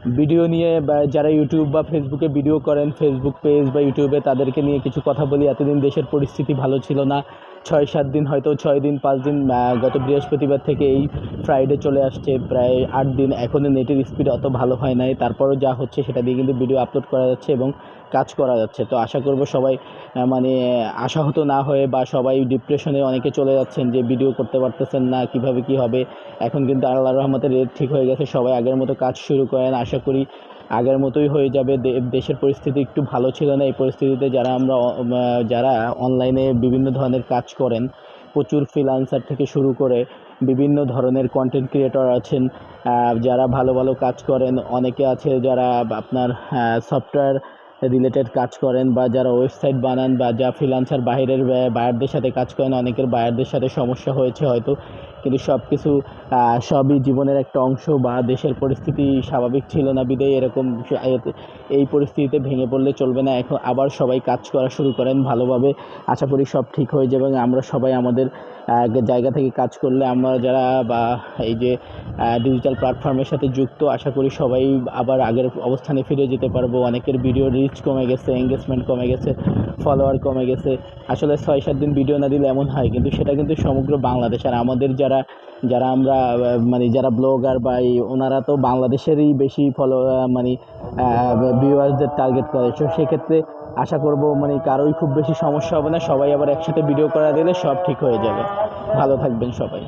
Video নিয়ে বা যারা ইউটিউব বা ফেসবুকে ভিডিও করেন ফেসবুক পেজ বা ইউটিউবে তাদেরকে নিয়ে কিছু কথা বলি। এতদিন দেশের পরিস্থিতি ভালো ছিল না। ছয় সাত দিন হয়তো ছয় দিন, পাঁচ দিন গত বৃহস্পতিবার থেকে এই ফ্রাইডে চলে আসছে প্রায় আট দিন। এখনও নেটের স্পিড অত ভালো হয় নাই। তারপরও যা হচ্ছে সেটা দিয়ে কিন্তু ভিডিও আপলোড করা যাচ্ছে এবং কাজ করা যাচ্ছে। তো আশা করব সবাই মানে আশাহত না হয়ে বা সবাই ডিপ্রেশনে অনেকে চলে যাচ্ছেন যে ভিডিও করতে পারতেছেন না, কীভাবে কি হবে। এখন কিন্তু আল্লাহ রহমতের রেট ঠিক হয়ে গেছে। সবাই আগের মতো কাজ শুরু করেন। আশা করি আগের মতোই হয়ে যাবে। দেশের পরিস্থিতি একটু ভালো ছিল না। এই পরিস্থিতিতে যারা আমরা যারা অনলাইনে বিভিন্ন ধরনের কাজ করেন, প্রচুর ফ্রিলান্সার থেকে শুরু করে বিভিন্ন ধরনের কন্টেন্ট ক্রিয়েটর আছেন যারা ভালো ভালো কাজ করেন, অনেকে আছে যারা আপনার সফটওয়্যার রিলেটেড কাজ করেন বা যারা ওয়েবসাইট বানান বা যা ফ্রিলান্সার বাইরের বায়ারদের সাথে কাজ করেন, অনেকের বায়ারদের সাথে সমস্যা হয়েছে হয়তো। কিন্তু সব কিছু সবই জীবনের একটা অংশ বা দেশের পরিস্থিতি স্বাভাবিক ছিল না বিদায়, এরকম এই পরিস্থিতিতে ভেঙে পড়লে চলবে না। এখন আবার সবাই কাজ করা শুরু করেন ভালোভাবে। আশা করি সব ঠিক হয়ে যাবে এবং আমরা সবাই আমাদের জায়গা থেকে কাজ করলে আমরা যারা বা এই যে ডিজিটাল প্ল্যাটফর্মের সাথে যুক্ত, আশা করি সবাই আবার আগের অবস্থানে ফিরে যেতে পারব। অনেকের ভিডিও রিচ কমে গেছে এঙ্গেজমেন্ট কমে গেছে ফলোয়ার কমে গেছে। আসলে ছয়, সাত দিন ভিডিও না দিলে এমন হয়, কিন্তু সেটা কিন্তু সমগ্র বাংলাদেশ আর আমাদের যারা যারা যারা আমরা মানে যারা ব্লগার বা এই ওনারা তো বাংলাদেশেরই বেশি ফলো মানে ভিউয়ার্সদের টার্গেট করে। সো সেক্ষেত্রে আশা করব মানে কারোই খুব বেশি সমস্যা হবে না। সবাই আবার একসাথে ভিডিও করা দিলে সব ঠিক হয়ে যাবে। ভালো থাকবেন সবাই।